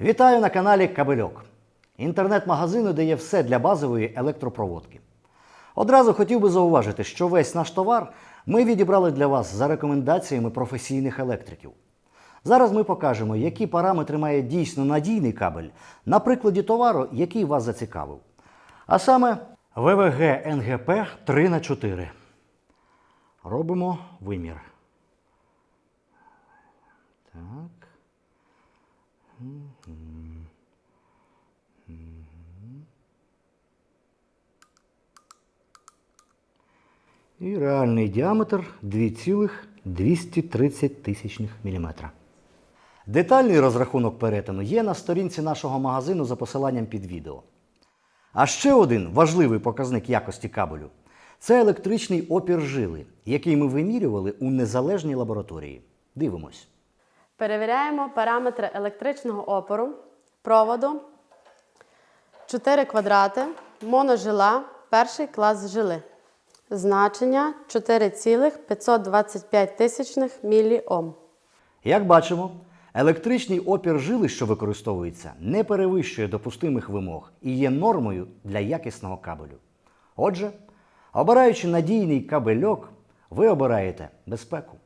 Вітаю на каналі Кабельок, інтернет-магазину, де є все для базової електропроводки. Одразу хотів би зауважити, що весь наш товар ми відібрали для вас за рекомендаціями професійних електриків. Зараз ми покажемо, які параметри має дійсно надійний кабель на прикладі товару, який вас зацікавив. А саме ВВГ НГП 3 х 4 Робимо вимір. І реальний діаметр 2,230 тисячних міліметра. Детальний розрахунок перетину є на сторінці нашого магазину за посиланням під відео. А ще один важливий показник якості кабелю це електричний опір жили, який ми вимірювали у незалежній лабораторії. Дивимось. Перевіряємо параметри електричного опору, проводу, 4 квадрати, моножила, перший клас жили. Значення 4,525 тисячних міліом. Як бачимо, електричний опір жили, що використовується, не перевищує допустимих вимог і є нормою для якісного кабелю. Отже, обираючи надійний кабельок, ви обираєте безпеку.